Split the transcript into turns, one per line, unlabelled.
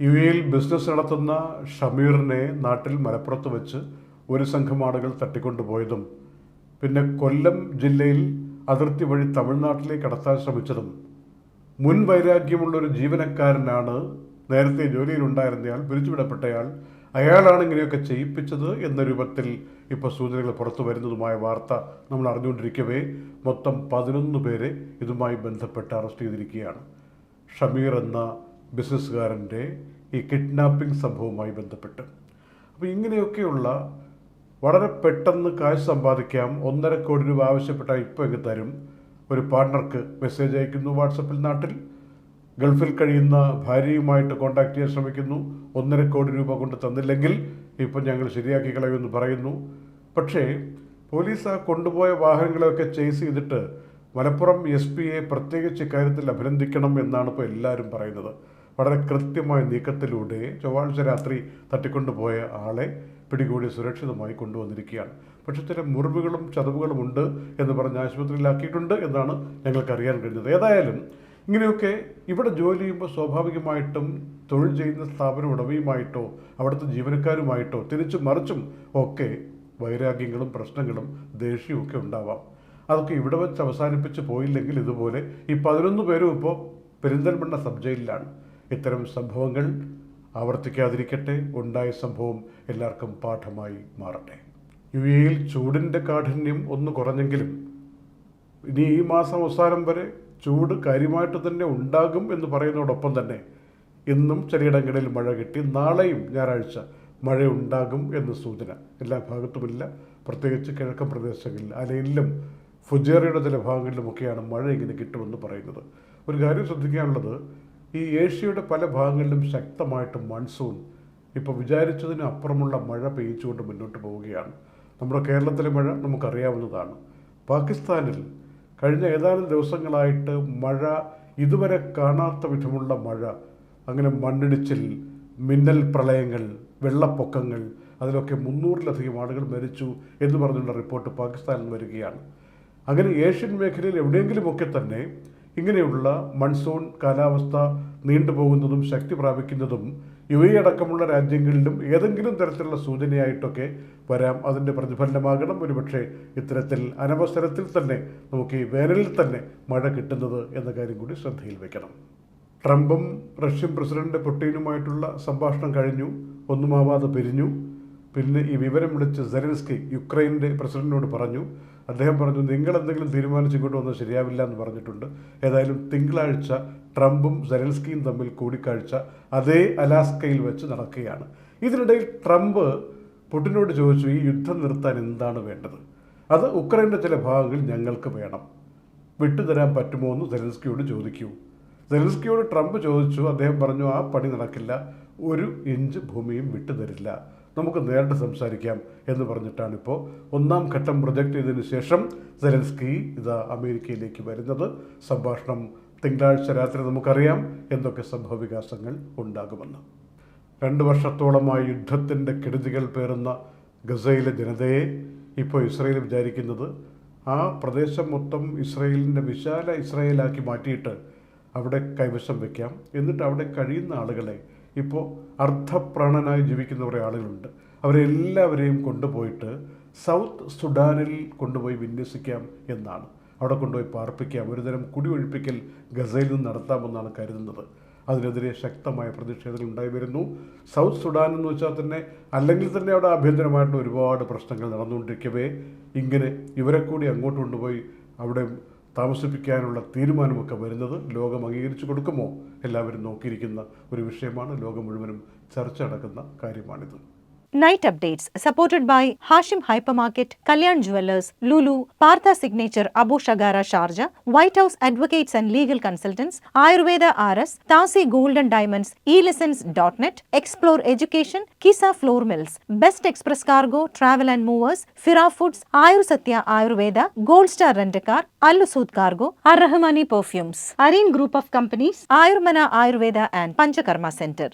U എയിൽ business നടത്തുന്ന ഷമീറിനെ നാട്ടിൽ മലപ്പുറത്ത് വെച്ച് ഒരു സംഘം ആളുകൾ തട്ടിക്കൊണ്ടുപോയതും പിന്നെ കൊല്ലം ജില്ലയിൽ അതിർത്തി വഴി തമിഴ്നാട്ടിലേക്ക് കടത്താൻ ശ്രമിച്ചതും. മുൻ വൈരാഗ്യമുള്ള ഒരു ജീവനക്കാരനാണ് നേരത്തെ ജോലിയിലുണ്ടായിരുന്നയാൾ പിരിച്ചുവിടപ്പെട്ടയാൾ. അയാളാണ് ഇങ്ങനെയൊക്കെ ചെയ്യിപ്പിച്ചത് എന്ന രൂപത്തിൽ ഇപ്പോൾ സൂചനകൾ പുറത്തു വരുന്നതുമായ വാർത്ത നമ്മൾ അറിഞ്ഞുകൊണ്ടിരിക്കവേ മൊത്തം പതിനൊന്ന് പേരെ ഇതുമായി ബന്ധപ്പെട്ട് അറസ്റ്റ് ചെയ്തിരിക്കുകയാണ്. ഷമീർ എന്ന ബിസിനസ്സുകാരന്റെ ഈ കിഡ്നാപ്പിംഗ് സംഭവവുമായി ബന്ധപ്പെട്ട്. അപ്പോൾ ഇങ്ങനെയൊക്കെയുള്ള വളരെ പെട്ടെന്ന് കാശ് സമ്പാദിക്കാം ഒന്നര കോടി രൂപ ആവശ്യപ്പെട്ടാൽ ഇപ്പോൾ എങ്കിൽ തരും. ഒരു പാർട്ണർക്ക് മെസ്സേജ് അയക്കുന്നു വാട്സപ്പിൽ നാട്ടിൽ. ഗൾഫിൽ കഴിയുന്ന ഭാര്യയുമായിട്ട് കോൺടാക്ട് ചെയ്യാൻ ശ്രമിക്കുന്നു. ഒന്നര കോടി രൂപ കൊണ്ട് തന്നില്ലെങ്കിൽ ഇപ്പം ഞങ്ങൾ ശരിയാക്കി കളയുമെന്ന് പറയുന്നു. പക്ഷേ പോലീസ് ആ കൊണ്ടുപോയ വാഹനങ്ങളെയൊക്കെ ചേസ് ചെയ്തിട്ട് മലപ്പുറം എസ് പിയെ പ്രത്യേകിച്ച് കാര്യത്തിൽ അഭിനന്ദിക്കണം എന്നാണ് ഇപ്പോൾ എല്ലാവരും പറയുന്നത്. വളരെ കൃത്യമായ നീക്കത്തിലൂടെ ചൊവ്വാഴ്ച രാത്രി തട്ടിക്കൊണ്ടുപോയ ആളെ പിടികൂടി സുരക്ഷിതമായി കൊണ്ടുവന്നിരിക്കുകയാണ്. പക്ഷെ ചില മുറിവുകളും ചതവുകളും ഉണ്ട് എന്ന് പറഞ്ഞ് ആശുപത്രിയിലാക്കിയിട്ടുണ്ട് എന്നാണ് ഞങ്ങൾക്ക് അറിയാൻ കഴിഞ്ഞത്. ഏതായാലും ഇങ്ങനെയൊക്കെ ഇവിടെ ജോലി ചെയ്യുമ്പോൾ സ്വാഭാവികമായിട്ടും തൊഴിൽ ചെയ്യുന്ന സ്ഥാപന ഉടമയുമായിട്ടോ അവിടുത്തെ ജീവനക്കാരുമായിട്ടോ തിരിച്ചും മറിച്ചും ഒക്കെ വൈരാഗ്യങ്ങളും പ്രശ്നങ്ങളും ദേഷ്യവും ഒക്കെ ഉണ്ടാവാം. അതൊക്കെ ഇവിടെ വെച്ച് അവസാനിപ്പിച്ച് പോയില്ലെങ്കിൽ ഇതുപോലെ ഈ പതിനൊന്ന് പേരും ഇപ്പോൾ പെരിന്തൽമണ്ണ സബ് ജയിലിലാണ്. ഇത്തരം സംഭവങ്ങൾ ആവർത്തിക്കാതിരിക്കട്ടെ. ഉണ്ടായ സംഭവം എല്ലാവർക്കും പാഠമായി മാറട്ടെ. യു എയിൽ ചൂടിന്റെ കാഠിന്യം ഒന്ന് കുറഞ്ഞെങ്കിലും ഇനി ഈ മാസം അവസാനം വരെ ചൂട് കാര്യമായിട്ട് തന്നെ ഉണ്ടാകും എന്ന് പറയുന്നതോടൊപ്പം തന്നെ ഇന്നും ചിലയിടങ്ങളിൽ മഴ കിട്ടി. നാളെയും ഞായറാഴ്ച മഴ ഉണ്ടാകും എന്ന് സൂചന എല്ലാ ഭാഗത്തുമില്ല. പ്രത്യേകിച്ച് കിഴക്കൻ പ്രദേശങ്ങളിൽ അലയിലും ഫുജേറയുടെ ചില ഭാഗങ്ങളിലുമൊക്കെയാണ് മഴ ഇങ്ങനെ കിട്ടുമെന്ന് പറയുന്നത്. ഒരു കാര്യം ശ്രദ്ധിക്കാനുള്ളത്. ഈ ഏഷ്യയുടെ പല ഭാഗങ്ങളിലും ശക്തമായിട്ട് മൺസൂൺ ഇപ്പോൾ വിചാരിച്ചതിന് അപ്പുറമുള്ള മഴ പെയ്ച്ചുകൊണ്ട് മുന്നോട്ട് പോവുകയാണ്. നമ്മുടെ കേരളത്തിലെ മഴ നമുക്കറിയാവുന്നതാണ്. പാകിസ്ഥാനിൽ കഴിഞ്ഞ ഏതാനും ദിവസങ്ങളായിട്ട് മഴ ഇതുവരെ കാണാത്ത വിധമുള്ള മഴ അങ്ങനെ മണ്ണിടിച്ചിൽ മിന്നൽ പ്രളയങ്ങൾ വെള്ളപ്പൊക്കങ്ങൾ അതിലൊക്കെ മുന്നൂറിലധികം ആളുകൾ മരിച്ചു എന്ന് പറഞ്ഞുള്ള റിപ്പോർട്ട് പാകിസ്ഥാനിൽ വരികയാണ്. അങ്ങനെ ഏഷ്യൻ മേഖലയിൽ എവിടെയെങ്കിലുമൊക്കെ തന്നെ ഇങ്ങനെയുള്ള മൺസൂൺ കാലാവസ്ഥ നീണ്ടുപോകുന്നതും ശക്തി പ്രാപിക്കുന്നതും യു എ അടക്കമുള്ള രാജ്യങ്ങളിലും ഏതെങ്കിലും തരത്തിലുള്ള സൂചനയായിട്ടൊക്കെ വരാം. അതിന്റെ പ്രതിഫലനമാകണം ഒരുപക്ഷെ ഇത്തരത്തിൽ അനവസരത്തിൽ തന്നെ നമുക്ക് ഈ വേനലിൽ തന്നെ മഴ കിട്ടുന്നത് എന്ന കാര്യം കൂടി ശ്രദ്ധയിൽ വെക്കണം. ട്രംപും റഷ്യൻ പ്രസിഡന്റ് പുട്ടീനുമായിട്ടുള്ള സംഭാഷണം കഴിഞ്ഞു. ഒന്നുമാവാതെ പിരിഞ്ഞു. പിന്നെ ഈ വിവരം വിളിച്ച് സെലൻസ്കി യുക്രൈന്റെ പ്രസിഡന്റിനോട് പറഞ്ഞു. അദ്ദേഹം പറഞ്ഞു നിങ്ങൾ എന്തെങ്കിലും തീരുമാനിച്ച് ഇങ്ങോട്ട് വന്നാൽ ശരിയാവില്ല എന്ന് പറഞ്ഞിട്ടുണ്ട്. ഏതായാലും തിങ്കളാഴ്ച ട്രംപും സെലൻസ്കിയും തമ്മിൽ കൂടിക്കാഴ്ച അതേ അലാസ്കയിൽ വെച്ച് നടക്കുകയാണ്. ഇതിനിടയിൽ ട്രംപ് പുടിനോട് ചോദിച്ചു ഈ യുദ്ധം നിർത്താൻ എന്താണ് വേണ്ടത്? അത് ഉക്രൈന്റെ ചില ഭാഗങ്ങൾ ഞങ്ങൾക്ക് വേണം. വിട്ടുതരാൻ പറ്റുമോ? എന്ന് സെലൻസ്കിയോട് ചോദിക്കൂ. സെലൻസ്കിയോട് ട്രംപ് ചോദിച്ചു അദ്ദേഹം പറഞ്ഞു ആ പണി നടക്കില്ല. ഒരു ഇഞ്ച് ഭൂമിയും വിട്ടുതരില്ല നമുക്ക് നേരിട്ട് സംസാരിക്കാം എന്ന് പറഞ്ഞിട്ടാണ് ഇപ്പോൾ ഒന്നാം ഘട്ടം പ്രൊജക്റ്റ് ചെയ്തതിനു ശേഷം സെലൻസ്കി ഇതാ അമേരിക്കയിലേക്ക് വരുന്നത്. സംഭാഷണം തിങ്കളാഴ്ച രാത്രി നമുക്കറിയാം എന്തൊക്കെ സംഭവവികാസങ്ങൾ ഉണ്ടാകുമെന്ന്. രണ്ട് വർഷത്തോളമായി യുദ്ധത്തിന്റെ കെടുതികൾ പേറുന്ന ഗസയിലെ ജനതയെ ഇപ്പോൾ ഇസ്രയേൽ വിചാരിക്കുന്നത് ആ പ്രദേശം മൊത്തം ഇസ്രയേലിന്റെ വിശാല ഇസ്രയേലാക്കി മാറ്റിയിട്ട് അവിടെ കൈവശം വയ്ക്കാം എന്നിട്ട് അവിടെ കഴിയുന്ന ആളുകളെ ഇപ്പോൾ അർദ്ധപ്രാണനായി ജീവിക്കുന്ന കുറേ ആളുകളുണ്ട്. അവരെല്ലാവരെയും കൊണ്ടുപോയിട്ട് സൗത്ത് സുഡാനിൽ കൊണ്ടുപോയി വിന്യസിക്കാം എന്നാണ്. അവിടെ കൊണ്ടുപോയി പാർപ്പിക്കാം. ഒരുതരം കുടിയൊഴിപ്പിക്കൽ ഗസയിൽ നിന്ന് നടത്താമെന്നാണ് കരുതുന്നത്. അതിനെതിരെ ശക്തമായ പ്രതിഷേധങ്ങൾ ഉണ്ടായി വരുന്നു. സൗത്ത് സുഡാൻ എന്ന് വെച്ചാൽ തന്നെ അല്ലെങ്കിൽ തന്നെ അവിടെ ആഭ്യന്തരമായിട്ടുള്ള ഒരുപാട് പ്രശ്നങ്ങൾ നടന്നുകൊണ്ടിരിക്കവേ. ഇങ്ങനെ ഇവരെ കൂടി അങ്ങോട്ട് കൊണ്ടുപോയി അവിടെ താമസിപ്പിക്കാനുള്ള തീരുമാനമൊക്കെ വരുന്നത് ലോകം അംഗീകരിച്ചു കൊടുക്കുമോ? എല്ലാവരും നോക്കിയിരിക്കുന്ന ഒരു വിഷയമാണ് ലോകം മുഴുവനും ചർച്ച നടക്കുന്ന കാര്യമാണിത്.
Night updates supported by Hashim Hypermarket, Kalyan Jewelers, Lulu, Partha Signature, Abu Shagara Sharjah, White House Advocates and Legal Consultants, Ayurveda RS, Tasi Gold and Diamonds, eLessons.net, Explore Education, Kisa Floor Mills, Best Express Cargo, Travel and Movers, Fira Foods, Ayur Satya Ayurveda, Gold Star Rent-A-Car, Al Sud Cargo, Ar Rahmani Perfumes, Areen Group of Companies, Ayurmana Ayurveda and Panchakarma Center.